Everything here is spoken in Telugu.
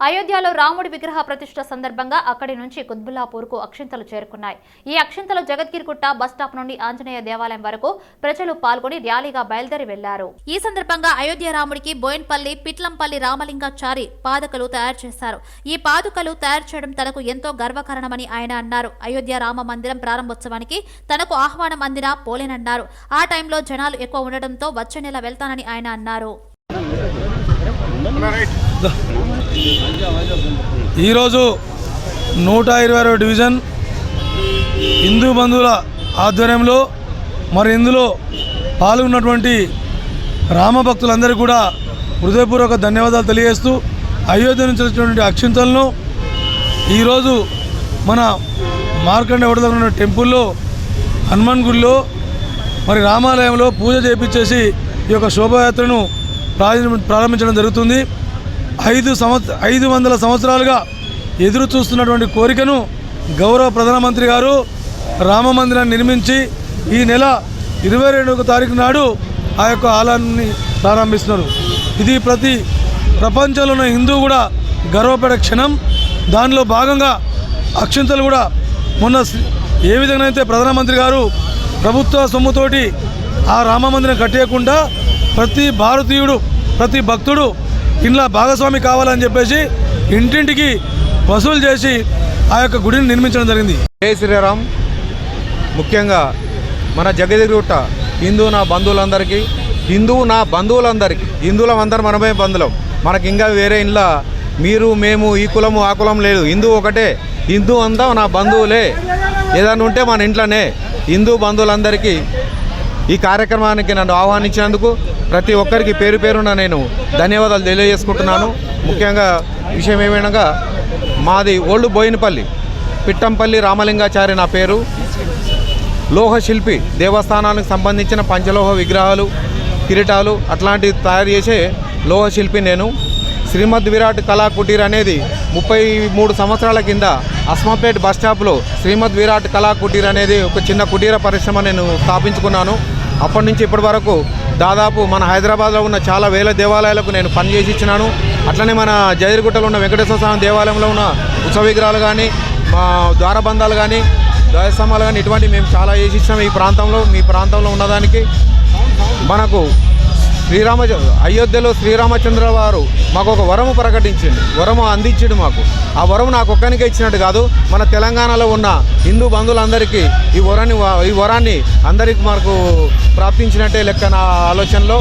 అయోధ్యలో రాముడి విగ్రహ ప్రతిష్ఠ సందర్భంగా అక్కడి నుంచి కుత్బుల్లాపూర్కు అక్షింతలు చేరుకున్నాయి. ఈ అక్షింతలు జగద్గిరిగుట్ట బస్టాప్ నుండి ఆంజనేయ దేవాలయం వరకు ప్రజలు పాల్గొని ర్యాలీగా బయలుదేరి వెళ్ళారు. ఈ సందర్భంగా అయోధ్య రాముడికి బోయన్పల్లి పిట్లంపల్లి రామలింగాచారి పాదకలు తయారు చేశారు. ఈ పాదుకలు తయారు చేయడం తనకు ఎంతో గర్వకారణమని ఆయన అన్నారు. అయోధ్య రామ మందిరం ప్రారంభోత్సవానికి తనకు ఆహ్వానం అందినా పోలేనన్నారు. ఆ టైంలో జనాలు ఎక్కువ ఉండడంతో వచ్చే నెల వెళ్తానని ఆయన అన్నారు. ఈరోజు నూట ఇరవై ఆరో డివిజన్ హిందూ బంధువుల ఆధ్వర్యంలో మరి ఇందులో పాల్గొన్నటువంటి రామభక్తులందరికీ కూడా హృదయపూర్వక ధన్యవాదాలు తెలియజేస్తూ అయోధ్య నుంచి వచ్చినటువంటి అక్షింతలను ఈరోజు మన మార్కండ వడదగిన టెంపుల్లో హనుమాన్ గుడిలో మరి రామాలయంలో పూజ చేపించేసి ఈ యొక్క శోభయాత్రను ప్రారంభించడం జరుగుతుంది. ఐదు సంవత్సర ఐదు వందల సంవత్సరాలుగా ఎదురు చూస్తున్నటువంటి కోరికను గౌరవ ప్రధానమంత్రి గారు రామ మందిరాన్ని నిర్మించి ఈ నెల ఇరవై రెండవ తారీఖు నాడు ఆ యొక్క ఆలయాన్ని ప్రారంభిస్తున్నారు. ఇది ప్రతి ప్రపంచంలో ఉన్న హిందూ కూడా గర్వపడే క్షణం. దానిలో భాగంగా అక్షింతలు కూడా మొన్న ఏ విధంగా అయితే ప్రధానమంత్రి గారు ప్రభుత్వ సొమ్ముతోటి ఆ రామ మందిరం కట్టేయకుండా ప్రతి భారతీయుడు ప్రతి భక్తుడు ఇంట్లో భాగస్వామి కావాలని చెప్పేసి ఇంటింటికి వసూలు చేసి ఆ యొక్క గుడిని నిర్మించడం జరిగింది. జై శ్రీరామ్. ముఖ్యంగా మన జగదిగుట్ట హిందూ నా బంధువులందరికీ హిందువు నా బంధువులందరికీ హిందువులం అందరం మనమే బంధువులం. మనకి ఇంకా వేరే ఇంట్లో మీరు మేము ఈ కులము ఆ కులం లేదు. హిందూ ఒకటే. హిందూ అంతా నా బంధువులే. ఏదైనా ఉంటే మన ఇంట్లోనే. హిందూ బంధువులందరికీ ఈ కార్యక్రమానికి నన్ను ఆహ్వానించినందుకు ప్రతి ఒక్కరికి పేరు పేరున నేను ధన్యవాదాలు తెలియజేసుకుంటున్నాను. ముఖ్యంగా విషయం ఏమైనగా మాది ఓల్డ్ బోయినపల్లి పిట్టంపల్లి రామలింగాచారి నా పేరు. లోహ శిల్పి దేవస్థానానికి సంబంధించిన పంచలోహ విగ్రహాలు కిరీటాలు అట్లాంటివి తయారు చేసే లోహ శిల్పి నేను. శ్రీమద్ విరాట్ కళా కుటీర్ అనేది ముప్పై మూడు సంవత్సరాల కింద అస్మాపేట్ బస్ స్టాప్లో శ్రీమద్ విరాట్ కళా కుటీర్ అనేది ఒక చిన్న కుటీర పరిశ్రమ నేను స్థాపించుకున్నాను. అప్పటి నుంచి ఇప్పటి వరకు దాదాపు మన హైదరాబాద్లో ఉన్న చాలా వేల దేవాలయాలకు నేను పనిచేసి ఇచ్చినాను. అట్లనే మన జైర్గుట్టలో ఉన్న వెంకటేశ్వర స్వామి దేవాలయంలో ఉన్న ఉత్సవ విగ్రహాలు కానీ మా ద్వారబంధాలు కానీ ధ్వజస్తంభాలు కానీ ఇటువంటి మేము చాలా చేసి ఇచ్చినాము ఈ ప్రాంతంలో మీ ప్రాంతంలో ఉన్నదానికి. మనకు శ్రీరామ అయోధ్యలో శ్రీరామచంద్ర వారు మాకు ఒక వరము ప్రకటించింది వరము అందించిండు మాకు. ఆ వరము నాకు ఒక్కనికే ఇచ్చినట్టు కాదు మన తెలంగాణలో ఉన్న హిందూ బంధువులందరికీ ఈ వరాన్ని ఈ వరాన్ని అందరికి మాకు ప్రాప్తించినట్టే లెక్క నా ఆలోచనలో